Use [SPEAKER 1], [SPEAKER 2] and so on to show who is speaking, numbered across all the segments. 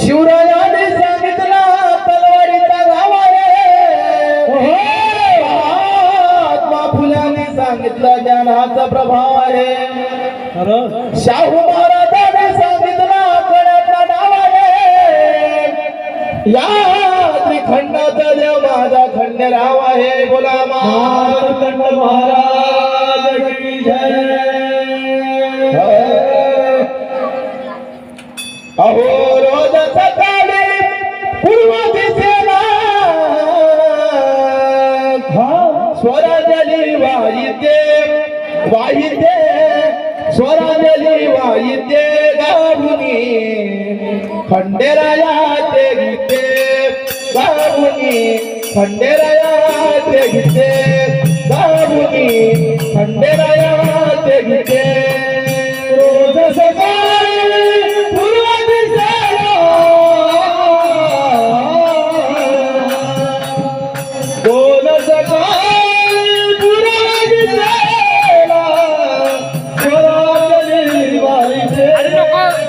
[SPEAKER 1] शिवरायाने सांगितला तलवारीचा गावा फुल्याने सांगितलं ज्ञानाचा प्रभाव आहे शाहू महाराजाने सांगितला कड्याचा डावा आहे या त्रिखंडाचा देव माझा खंड राव आहे बोला महाराज महाराज। वाईते स्वराजली वाईते गाऊनी खंडेराया ते गीते गाऊनी खंडेराया ते गीते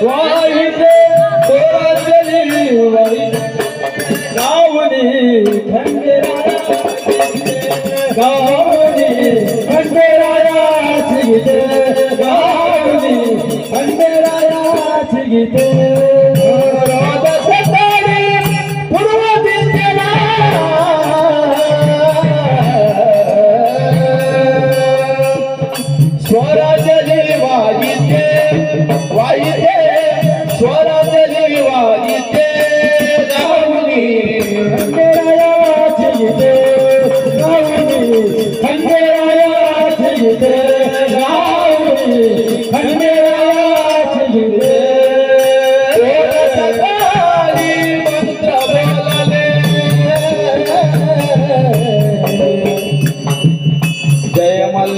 [SPEAKER 1] वाहिते तोरा चली वरी रावणी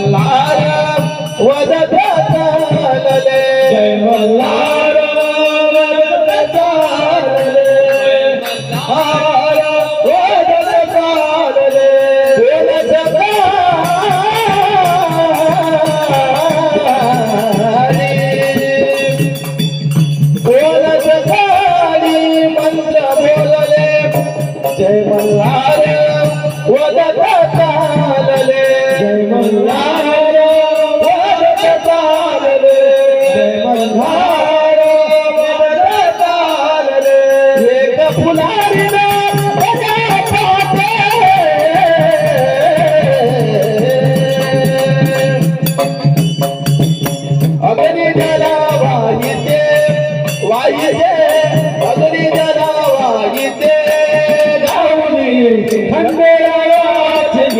[SPEAKER 1] मल्हार वदत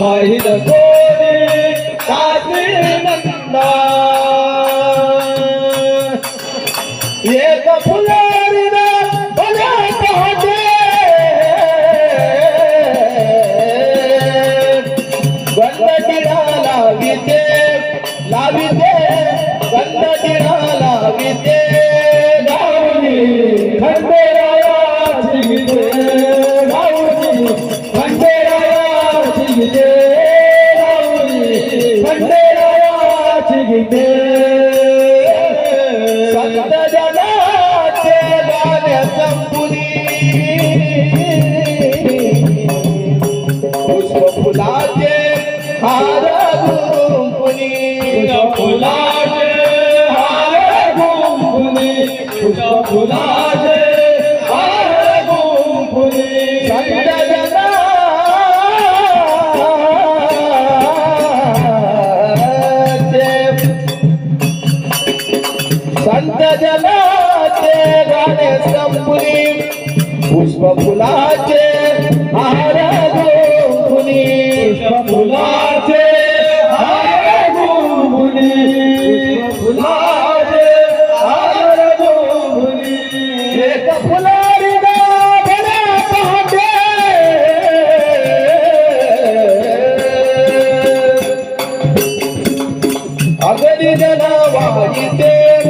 [SPEAKER 1] మహిళ ಸಂತ ಜನ পুষ্প ফুলাছে হারা গুনগুনি পুষ্প ফুলাছে হারা গুনগুনি পুষ্প জানা বাড়িতে